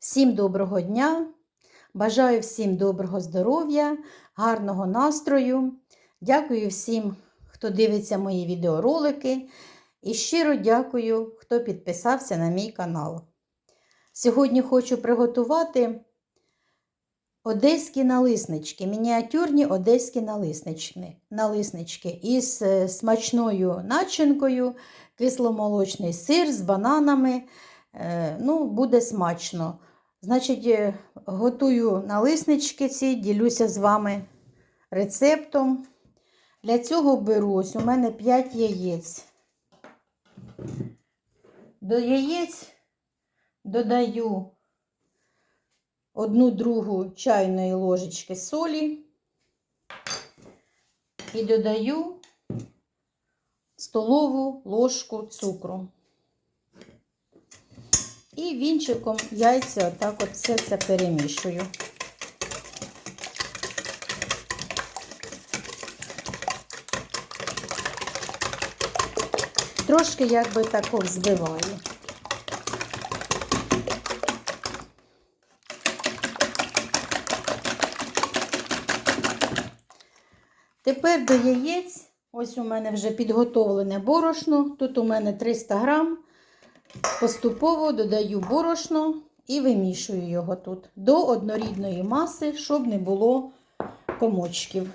Всім доброго дня! Бажаю всім доброго здоров'я, гарного настрою. Дякую всім, хто дивиться мої відеоролики. І щиро дякую, хто підписався на мій канал. Сьогодні хочу приготувати одеські налиснички, мініатюрні одеські налиснички, із е, смачною начинкою, кисломолочний сир з бананами. Е, Ну, буде смачно. Значить, е, готую налиснички ці, ділюся з вами рецептом. Для цього беру ось у мене 5 яєць. До яєць додаю одну другу чайної ложечки солі і додаю столову ложку цукру. І вінчиком яйця отак от все це перемішую. Трошки якби тако взбиваю. Тепер до яєць, ось у мене вже підготовлене борошно. Тут у мене 300 грам. Поступово додаю борошно і вимішую його тут до однорідної маси, щоб не було комочків.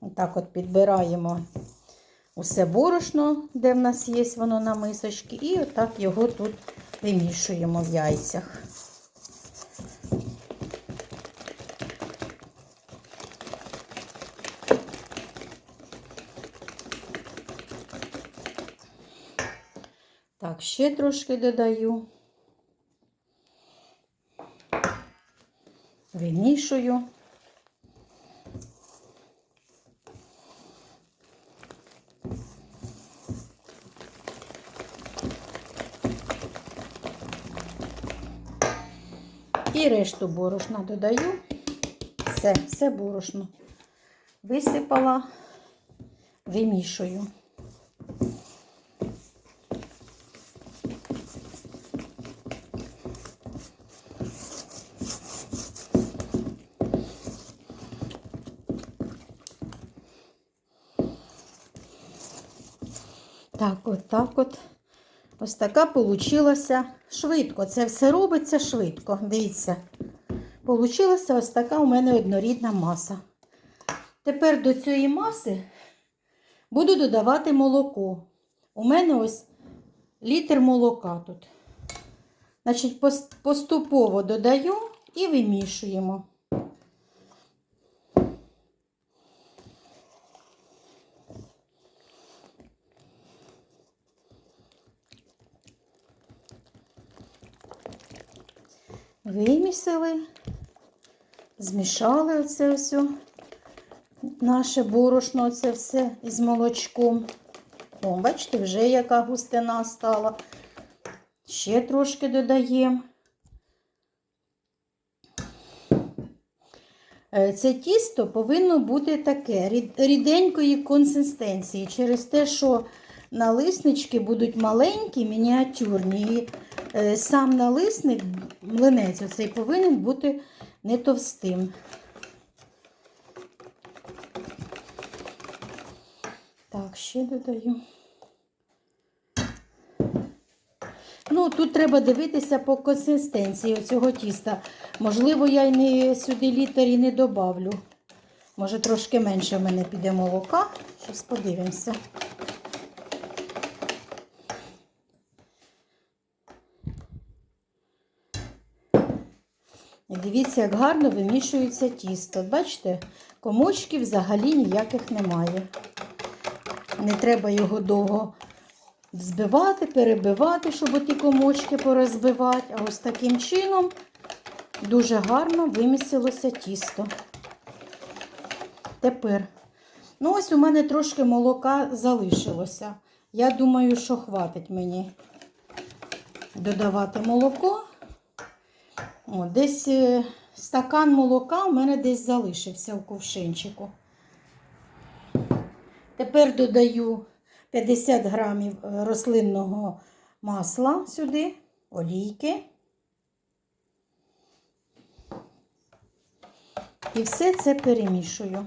Отак от підбираємо усе борошно, де в нас є воно на мисочці, і отак його тут вимішуємо в яйцях. Так, ще трошки додаю, вимішую. І решту борошна додаю. Все, все борошно висипала, вимішую. Так, от так от. Ось така получилася швидко. Це все робиться швидко. Дивіться. Получилася ось така у мене однорідна маса. Тепер до цієї маси буду додавати молоко. У мене ось літр молока тут. Значить, поступово додаю і вимішуємо. Вимісили, змішали оце все наше борошно, оце все із молочком. О, бачите, вже яка густина стала. Ще трошки додаємо. Е, це тісто повинно бути таке ріденької консистенції, через те, що налиснички будуть маленькі, мініатюрні. І е, сам налисник, млинець, оцей повинен бути не товстим. Так, ще додаю. Ну, тут треба дивитися по консистенції цього тіста. Можливо, я й не сюди літер і не добавлю. Може, трошки менше в мене піде молока. Зараз подивимося. Дивіться, як гарно вимішується тісто. Бачите, комочків взагалі ніяких немає. Не треба його довго взбивати, перебивати, щоб оті комочки порозбивати. А ось таким чином дуже гарно вимісилося тісто. Тепер, ну ось у мене трошки молока залишилося. Я думаю, що хватить мені додавати молоко. О, Десь е, стакан молока у мене десь залишився в ковшинчику. Тепер додаю 50 грамів е, рослинного масла сюди. олійки. І все це перемішую.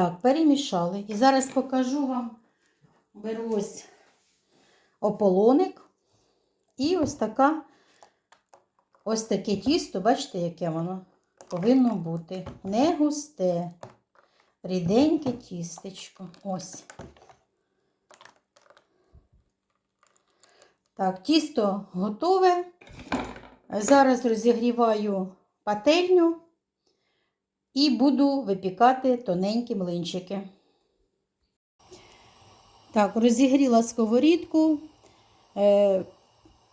Так, перемішали. І зараз покажу вам, беру ось ополоник і ось така, ось таке тісто, бачите, яке воно повинно бути. Не густе, ріденьке тістечко. Ось. Так, тісто готове. Зараз розігріваю пательню. І буду випікати тоненькі млинчики. Так, розігріла сковорідку. Е,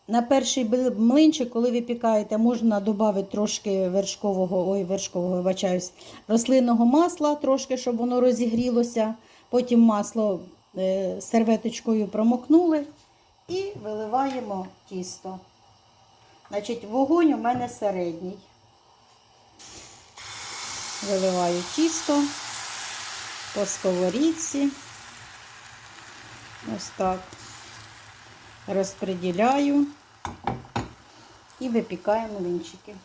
на перший млинчик, коли випікаєте, можна додати трошки вершкового, ой, вершкового, вибачаюсь, рослинного масла, трошки, щоб воно розігрілося. Потім масло е, серветочкою промокнули і виливаємо тісто. Значить, вогонь у мене середній. Виливаю тісто по сковорідці. Ось так розподіляю і випікаємо млинчики.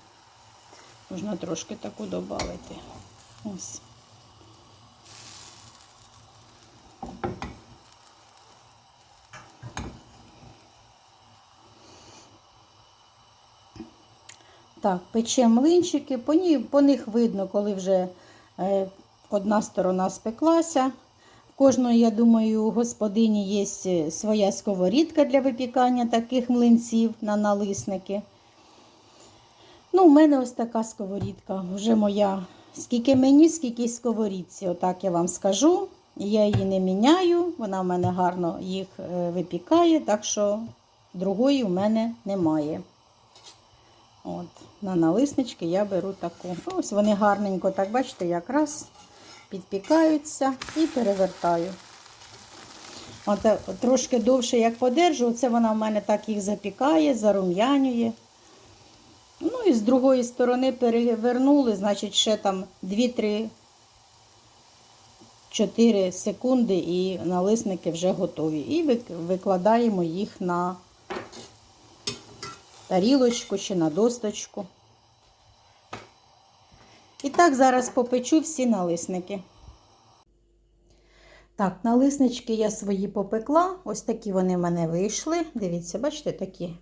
Можна трошки таку додати. Ось. Так, печемо млинчики, по, ні, по них видно, коли вже е, одна сторона спеклася. В кожної, я думаю, у господині є своя сковорідка для випікання таких млинців на налисники. Ну, У мене ось така сковорідка, вже моя. Скільки мені, скільки сковорідці, отак я вам скажу. Я її не міняю, вона в мене гарно їх е, випікає, так що другої в мене немає. От, На налиснички я беру таку. Ось вони гарненько, так бачите, якраз підпікаються і перевертаю. От, Трошки довше, як подержу, це вона в мене так їх запікає, зарум'янює. Ну і з другої сторони перевернули, значить, ще там 2-3. 4 секунди і налисники вже готові. І викладаємо їх на тарілочку чи на досточку. І так, зараз попечу всі налисники. Так, налиснички я свої попекла. Ось такі вони в мене вийшли. Дивіться, бачите, такі.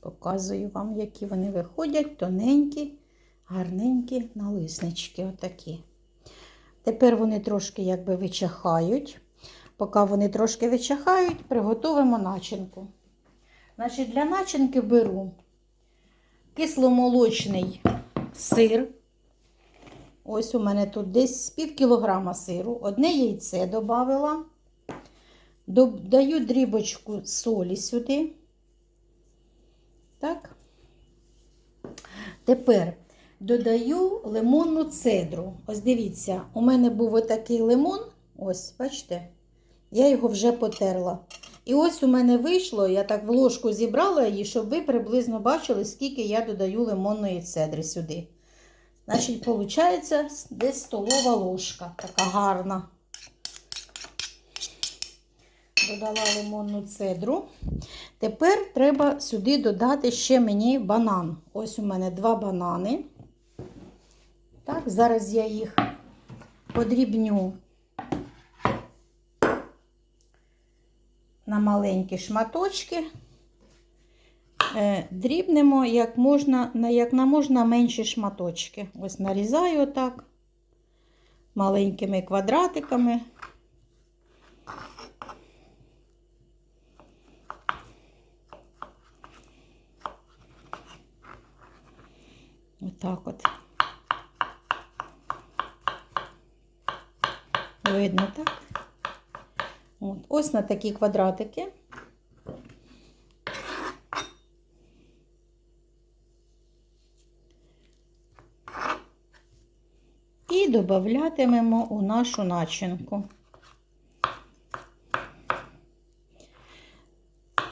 Показую вам, які вони виходять, тоненькі, гарненькі налиснички. Отакі. Тепер вони трошки якби вичахають. Поки вони трошки вичахають, приготуємо начинку. Значить, Для начинки беру кисломолочний сир. Ось у мене тут десь пів кілограма сиру. Одне яйце додавила. Додаю дрібочку солі сюди. Так. Тепер додаю лимонну цедру. Ось дивіться, у мене був отакий лимон. Ось, бачите, я його вже потерла. І ось у мене вийшло, я так в ложку зібрала її, щоб ви приблизно бачили, скільки я додаю лимонної цедри сюди. Значить, виходить, десь столова ложка, така гарна. Додала лимонну цедру. Тепер треба сюди додати ще мені банан. Ось у мене два банани. Так, зараз я їх подрібню на маленькі шматочки. Е, дрібнемо як можна, на як на можна менші шматочки. Ось нарізаю отак маленькими квадратиками. Отак от. Видно, так? От, Ось на такі квадратики. І додатимемо у нашу начинку.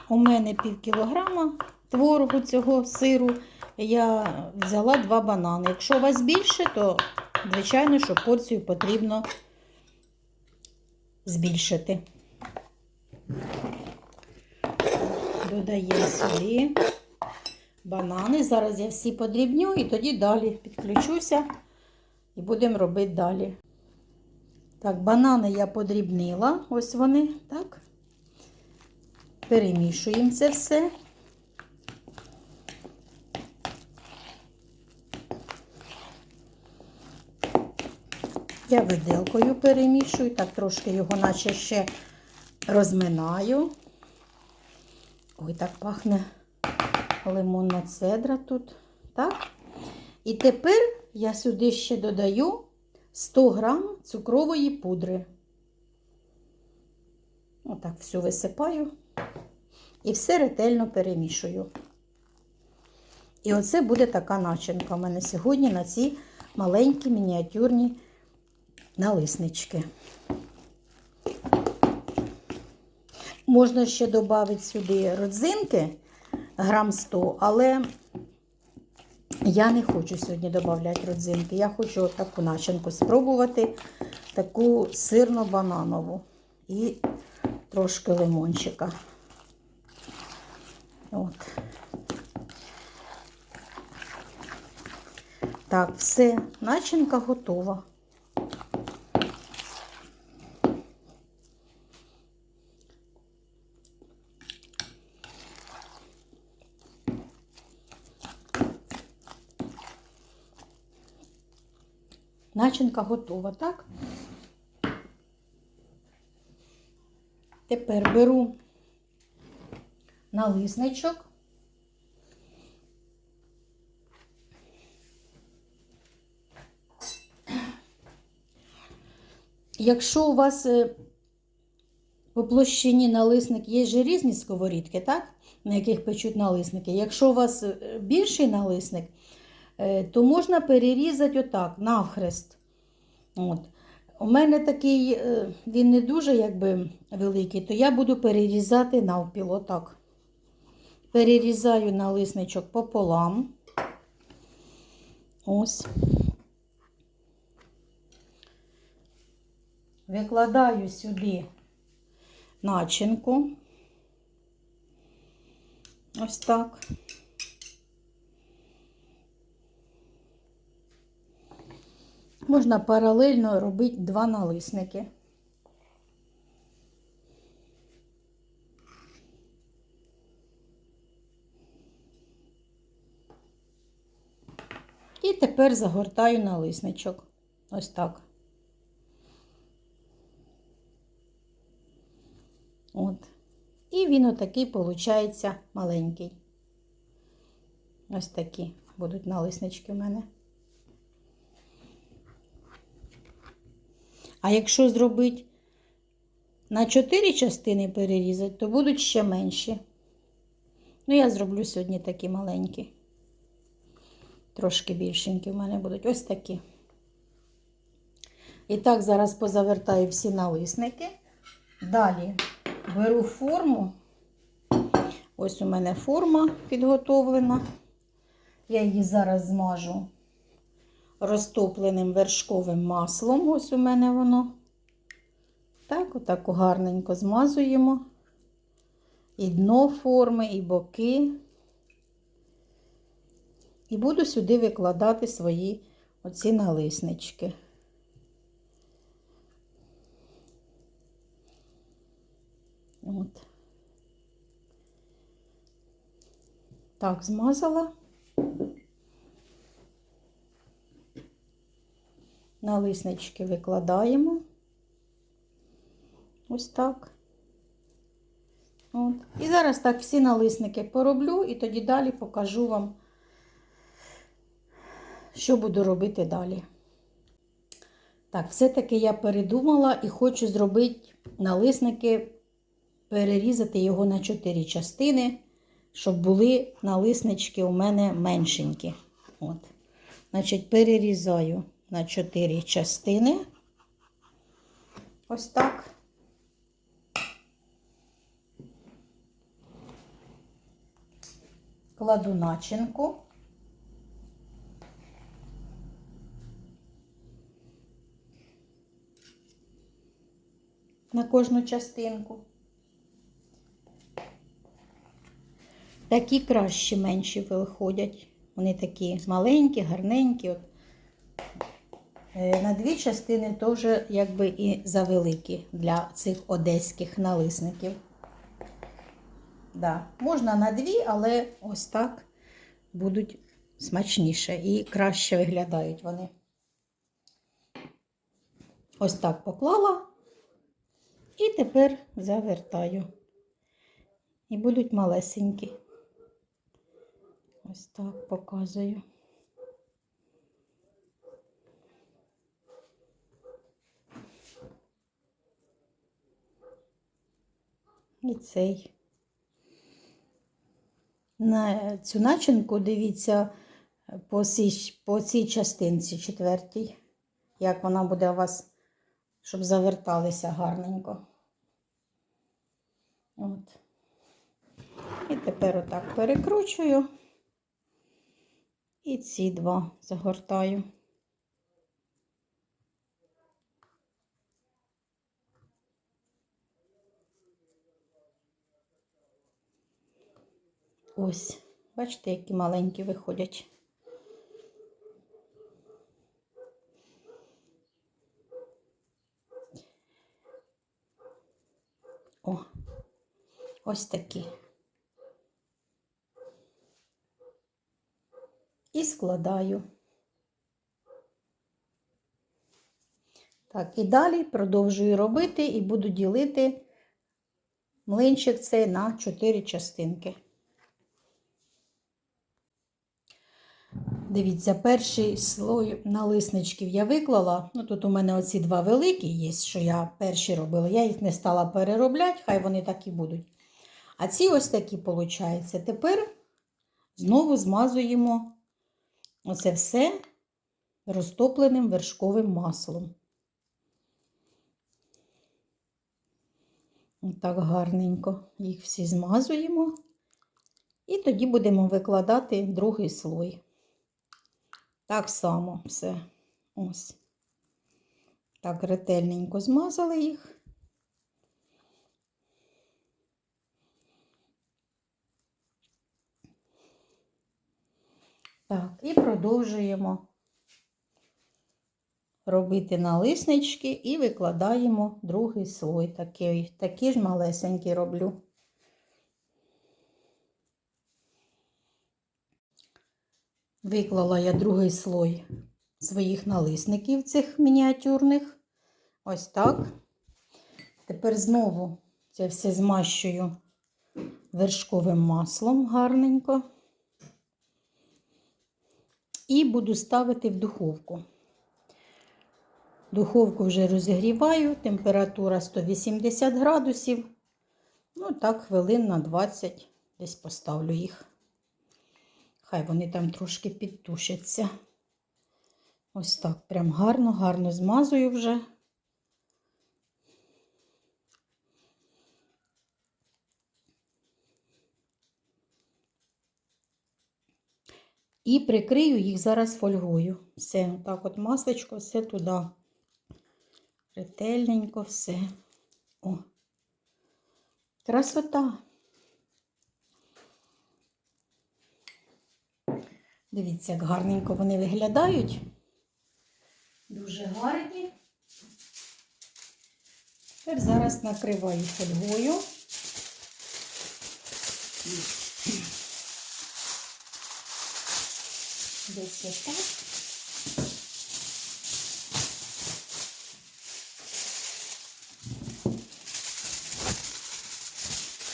У мене пів кілограма творогу цього сиру я взяла два банани. Якщо у вас більше, то, звичайно, що порцію потрібно збільшити. Додаємо сюди банани. Зараз я всі подрібню і тоді далі підключуся і будемо робити далі. Так, банани я подрібнила, ось вони, так. Перемішуємо це все. Я виделкою перемішую, так трошки його наче ще розминаю. Ой, так пахне лимонна цедра тут. Так. І тепер я сюди ще додаю 100 грам цукрової пудри. Отак всю висипаю і все ретельно перемішую. І оце буде така начинка у мене сьогодні на ці маленькі мініатюрні налиснички. Можна ще додати сюди родзинки грам 100, але я не хочу сьогодні додати родзинки. Я хочу таку начинку спробувати, таку сирно-бананову і трошки лимончика. От. Так, все, начинка готова. Начинка готова, так? Тепер беру налисничок. Якщо у вас е, по площині налисник є же різні сковорідки, так? на яких печуть налисники. Якщо у вас е, більший налисник, е, то можна перерізати отак, навхрест. От. У мене такий, він не дуже якби, великий, то я буду перерізати навпіл, отак. Перерізаю налисничок пополам. Ось. Викладаю сюди начинку. Ось так. Можна паралельно робити два налисники. І тепер загортаю налисничок. Ось так. От. І він отакий, виходить, маленький. Ось такі будуть налиснички в мене. А якщо зробити на 4 частини перерізати, то будуть ще менші. Ну, я зроблю сьогодні такі маленькі. Трошки більшенькі в мене будуть. Ось такі. І так, зараз позавертаю всі налисники. Далі беру форму. Ось у мене форма підготовлена. Я її зараз змажу розтопленим вершковим маслом. Ось у мене воно. Так, отак гарненько змазуємо. І дно форми, і боки. І буду сюди викладати свої оці налиснички. От. Так, змазала. Налиснички викладаємо. Ось так. От. І зараз так всі налисники пороблю, і тоді далі покажу вам, що буду робити далі. Так, все-таки я передумала і хочу зробити налисники, перерізати його на 4 частини, щоб були налиснички у мене меншенькі. От. Значить, перерізаю на чотири частини. Ось так. Кладу начинку. На кожну частинку. Такі краще менші виходять. Вони такі маленькі, гарненькі. От. Е, На дві частини теж якби і завеликі для цих одеських налисників. Да. Можна на дві, але ось так будуть смачніше і краще виглядають вони. Ось так поклала і тепер завертаю. І будуть малесенькі. Ось так показую. І цей. На цю начинку дивіться по цій, по цій частинці четвертій, як вона буде у вас, щоб заверталися гарненько. От. І тепер отак перекручую. І ці два загортаю. Ось, бачите, які маленькі виходять. О, ось такі. І складаю. Так, і далі продовжую робити і буду ділити млинчик цей на 4 частинки. Дивіться, перший слой налисничків я виклала. Ну, тут у мене оці два великі є, що я перші робила. Я їх не стала переробляти, хай вони так і будуть. А ці ось такі, виходить. Тепер знову змазуємо оце все розтопленим вершковим маслом. Так гарненько їх всі змазуємо. І тоді будемо викладати другий слой. Так само все. Ось. Так ретельненько змазали їх. Так, і продовжуємо робити налиснички і викладаємо другий слой. Такий, такі ж малесенькі роблю. Виклала я другий слой своїх налисників цих мініатюрних. Ось так. Тепер знову це все змащую вершковим маслом гарненько. І буду ставити в духовку. Духовку вже розігріваю, температура 180 градусів. Ну, так, хвилин на 20 десь поставлю їх. Хай вони там трошки підтушаться. Ось так, прям гарно, гарно змазую вже. І прикрию їх зараз фольгою. Все, так от маслечко, все туди. Ретельненько все. О. Красота. Дивіться, як гарненько вони виглядають. Дуже гарні. Тепер зараз накриваю фольгою. Десь отак.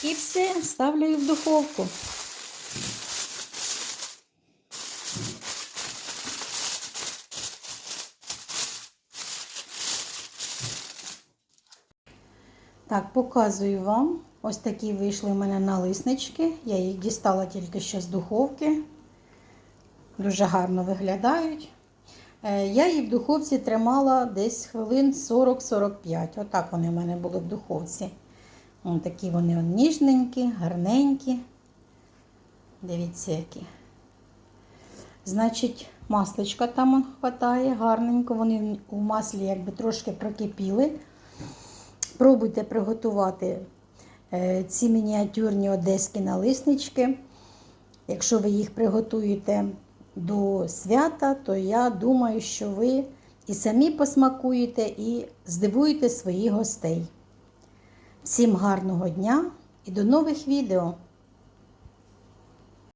І все, ставлю в духовку. Так, показую вам. Ось такі вийшли в мене налиснички. Я їх дістала тільки що з духовки. Дуже гарно виглядають. Е, Я її в духовці тримала десь хвилин 40-45. Отак вони в мене були в духовці. Ось такі вони ніжненькі, гарненькі. Дивіться, які. Значить, масличка там хватає гарненько. Вони у маслі якби трошки прокипіли. Пробуйте приготувати е, ці мініатюрні одеські налиснички. Якщо ви їх приготуєте до свята, то я думаю, що ви і самі посмакуєте, і здивуєте своїх гостей. Всім гарного дня і до нових відео!